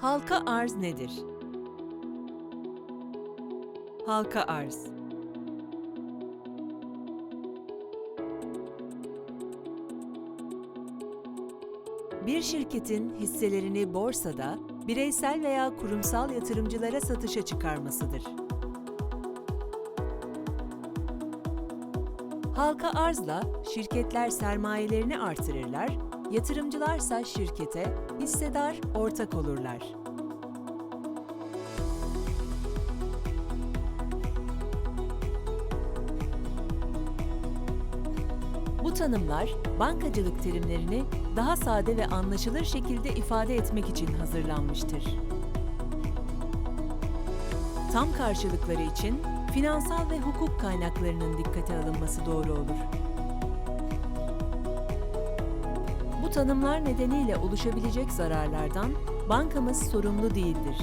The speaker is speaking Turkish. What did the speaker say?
Halka arz nedir? Halka arz Bir şirketin hisselerini borsada bireysel veya kurumsal yatırımcılara satışa çıkarmasıdır. Halka arzla şirketler sermayelerini artırırlar, yatırımcılarsa şirkete hissedar, ortak olurlar. Bu tanımlar bankacılık terimlerini daha sade ve anlaşılır şekilde ifade etmek için hazırlanmıştır. Tam karşılıkları için finansal ve hukuk kaynaklarının dikkate alınması doğru olur. Bu tanımlar nedeniyle oluşabilecek zararlardan bankamız sorumlu değildir.